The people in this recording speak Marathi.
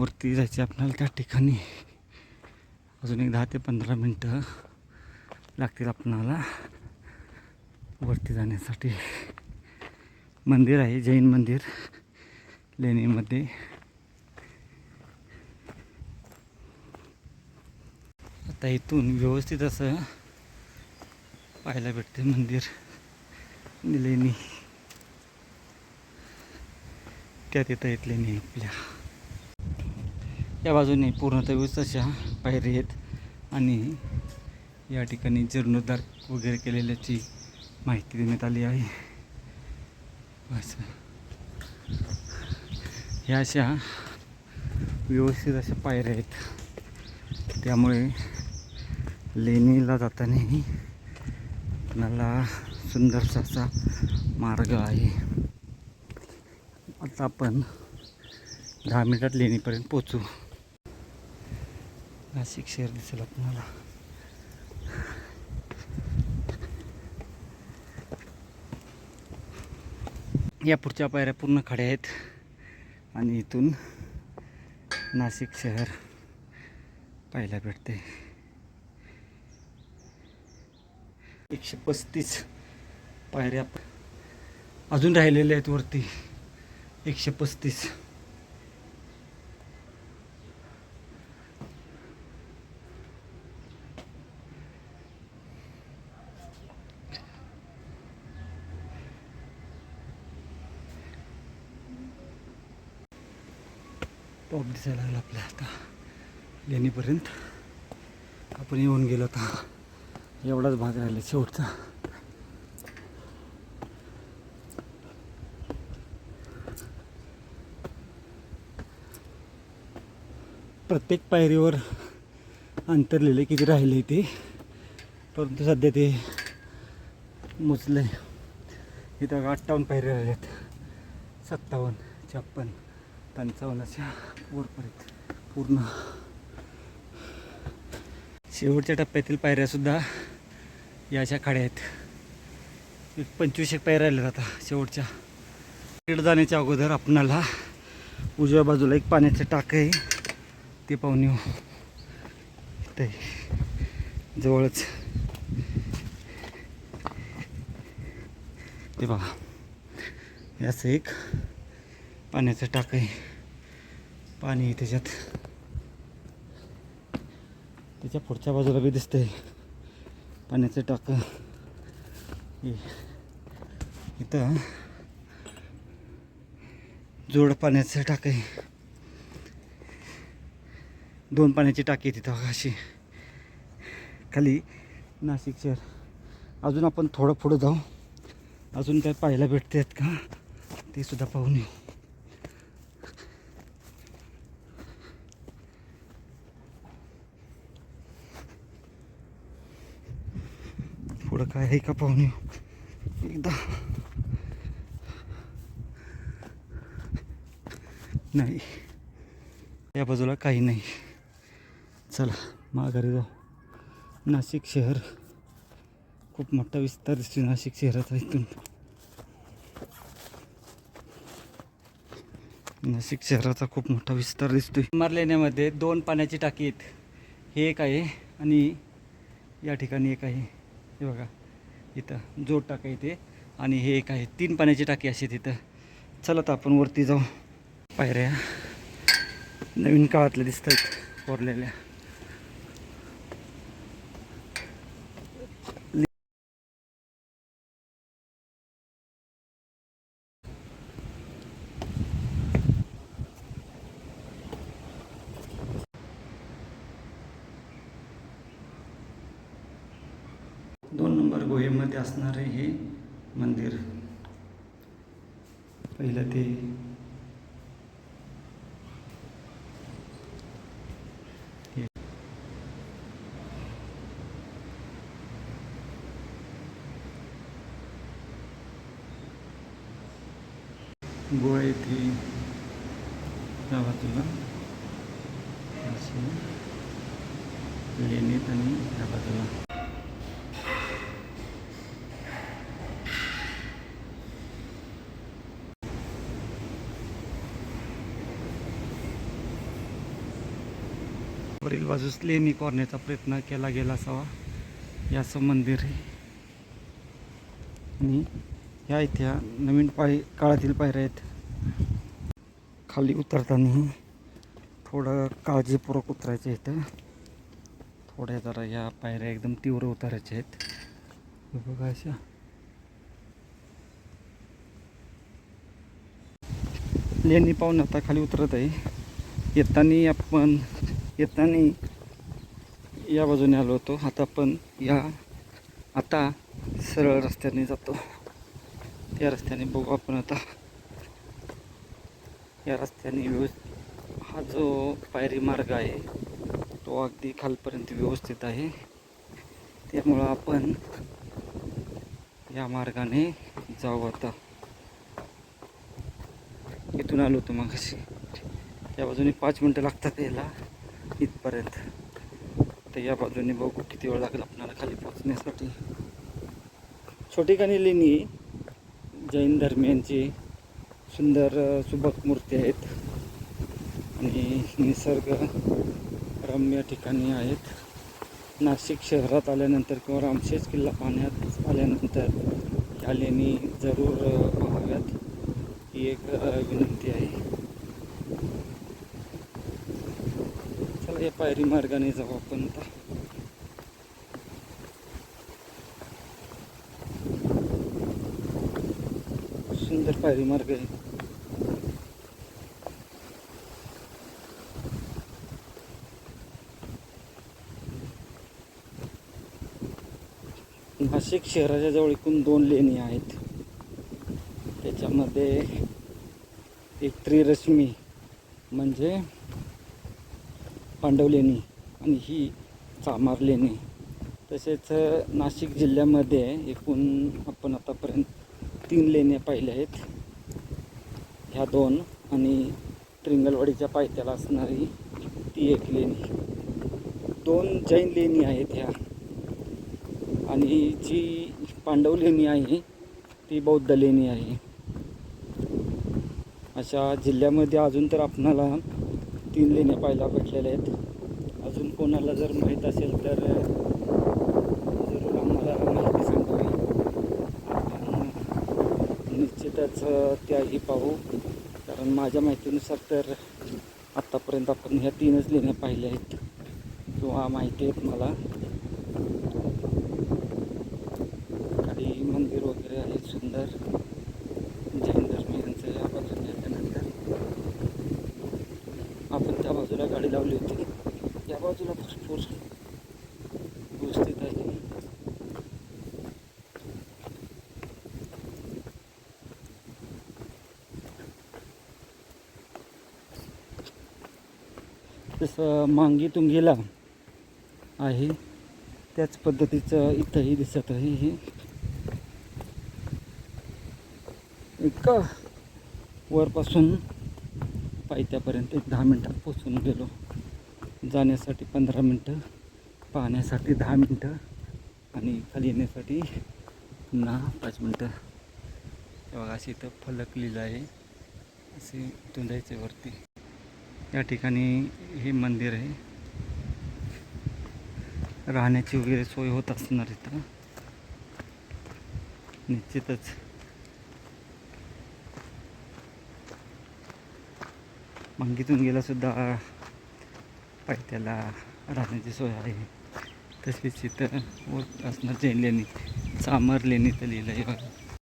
वरती जायचे आपल्याला त्या ठिकाणी. अजून एक दहा ते पंधरा मिनटं लागतील आपणाला वरती जाण्यासाठी. मंदिर आहे जैन मंदिर लेणीमध्ये. आता इथून व्यवस्थित असं पाहायला भेटते मंदिर लेणी. त्यात येता येत लेणी आपल्या. या बाजूने पूर्णतः व्यवस्थित अशा पायरी आहेत. आणि या ठिकाणी जीर्णोद्धार वगैरे केलेल्याची माहिती देण्यात आली आहे. असं ह्या अशा व्यवस्थित अशा पायऱ्या आहेत. त्यामुळे लेणीला जाताना आपल्याला सुंदरसा असा मार्ग आहे. आता आपण दहा मिनिटात लेणीपर्यंत पोचू नाशिक शहर दिसेल आपल्याला. या पुढच्या पायऱ्या पूर्ण खड्या आहेत. आणि इथून नाशिक शहर पाहायला भेटते एकशे पस्तीस पायऱ्या अजून राहिलेल्या आहेत वरती. एकशे पस्तीस. टॉप दिसायला लागला आपल्या आता लेणीपर्यंत. आपण येऊन गेलो आता. एवढाच भाग राहिला शेवटचा. प्रत्येक पायरीवर अंतर किती राहिले ते. परंतु सध्या ते मोजले. इथं अठ्ठावन्न पायऱ्या राहिल्यात. सत्तावन्न छप्पन पंचावन्न अशा वरपर्यंत. पूर्ण. शेवटच्या टप्प्यातील पायऱ्यासुद्धा या अशा खाड्या आहेत. एक पंचवीस एक पायऱ्या राहिल्यात आता शेवटच्या. तिकडे जाण्याच्या अगोदर आपणाला उजव्या बाजूला एक पाण्याचं टाक आहे. ते पाहून येऊ. ते जवळच. ते बघा. याचं एक पाण्याचं टाक आहे. पाणी आहे त्याच्यात. त्याच्या पुढच्या बाजूला बी दिसतंय. पाण्याचं टाक. इथं जोड पाण्याचं टाक आहे. दोन पाण्याची टाकी तिथं अशी. खाली नाशिक शहर. अजून आपण थोडं पुढं जाऊ. अजून काय पाहायला भेटतात का? ते सुद्धा पाहून येऊ. पुढं काय आहे का पाहून येऊ एकदा. नाही. या बाजूला काही नाही. चला माघारी जाऊ. नाशिक शहर. खूप मोठा विस्तार दिसतो नाशिक शहराचा इथून. नाशिक शहराचा खूप मोठा विस्तार दिसतोय. कुमार लेण्यामध्ये दोन पाण्याची टाकी आहेत. हे एक आहे आणि या ठिकाणी एक आहे. हे बघा इथं जोड टाका इथे आणि हे एक आहे तीन पाण्याची टाकी अशी तिथं. चला तर आपण वरती जाऊ. पायऱ्या नवीन काळातल्या दिसत आहेत कोरलेल्या. दोन नंबर गोहेमध्ये असणारे हे मंदिर. पहिलं ते. हे. गोवा येथे या बाजूला अशी लेणीत आणि या बाजूला वरील बाजूस लेणी कोरण्याचा प्रयत्न केला गेला असावा. याचं मंदिर आहे. आणि ह्या इथ्या नवीन पाय काळातील पायऱ्या आहेत. खाली उतरताना थोडं काळजीपूर्वक उतरायचं इथं. थोड्या जरा या पायऱ्या एकदम तीव्र उतारायच्या आहेत. बघा अशा. लेणी पाहून आता खाली उतरत आहे. येताना आपण येताना या बाजूने आलो होतो. आता आपण या आता सरळ रस्त्याने जातो. त्या रस्त्याने बघू आपण आता. या रस्त्याने व्यवस्थित हा जो पायरी मार्ग आहे तो अगदी खालपर्यंत व्यवस्थित आहे. त्यामुळं आपण या मार्गाने जाऊ आता. इथून आलो होतो मग अशी त्या बाजूने पाच मिनटं लागतात यायला. इथपर्यंत. तर या बाजूने बघू किती वेळ लागेल आपल्याला खाली पोचण्यासाठी छोटी कानी लेणी जैन धर्मियांची सुंदर सुबक मूर्ती आहेत. आणि निसर्ग रम्य ठिकाणी आहेत. नाशिक शहरात आल्यानंतर किंवा रामशेज किल्ला पाहण्यात आल्यानंतर या लेणी जरूर पाहाव्यात. ही एक विनंती आहे. ते पायरी मार्गाने जाऊ आपण आता. सुंदर पायरी मार्ग आहे. नाशिक शहराच्या जवळ एकूण दोन लेणी आहेत. त्याच्यामध्ये एक त्रिरश्मी म्हणजे पांडव लेणी आणि ही चामार लेणी तसेच नाशिक जिल्ह्यामध्ये एकूण आपण आतापर्यंत तीन लेण्या पाहिल्या आहेत. ह्या दोन आणि त्रिंगलवाडीच्या पायथ्याला असणारी ती एक लेणी. दोन जैन लेणी आहेत ह्या. आणि जी पांडव लेणी आहे ती बौद्ध लेणी आहे. अशा जिल्ह्यामध्ये अजून तर आपणाला तीन लेण्या पाहायला भेटलेल्या आहेत. अजून कोणाला जर माहीत असेल तर जरूर आम्हाला माहिती सांगावी. आपण निश्चितच त्याही पाहू. कारण माझ्या माहितीनुसार तर आत्तापर्यंत आपण ह्या तीनच लेण्या पाहिल्या आहेत. किंवा माहिती आहेत मला. काही मंदिर वगैरे आहेत सुंदर जैन धर्मियांचं या बाजूने आल्यानंतर आपण त्या बाजूला गाडी लावली होती. या बाजूला भरपूर व्यवस्थित आहे. जसं मांगी तुंगीला आहे त्याच पद्धतीचं इथंही दिसत आहे हे. इतका वरपासून पायथ्यापर्यंत एक दहा मिनटात पोचून गेलो. जाण्यासाठी पंधरा मिनटं पाहण्यासाठी दहा मिनटं आणि खाली येण्यासाठी पुन्हा पाच मिनटं. बघा अशी इथं फलक लिहिलं आहे. असे इथून वरती. या ठिकाणी हे मंदिर आहे. राहण्याची वगैरे सोय होत असणार इथं. निश्चितच. मंगीतून गेलासुद्धा पायथ्याला राहण्याची सोय आहे. तसेच इथं असणार जैन लेणी चामर लेणी तर लिहिलं आहे बघा.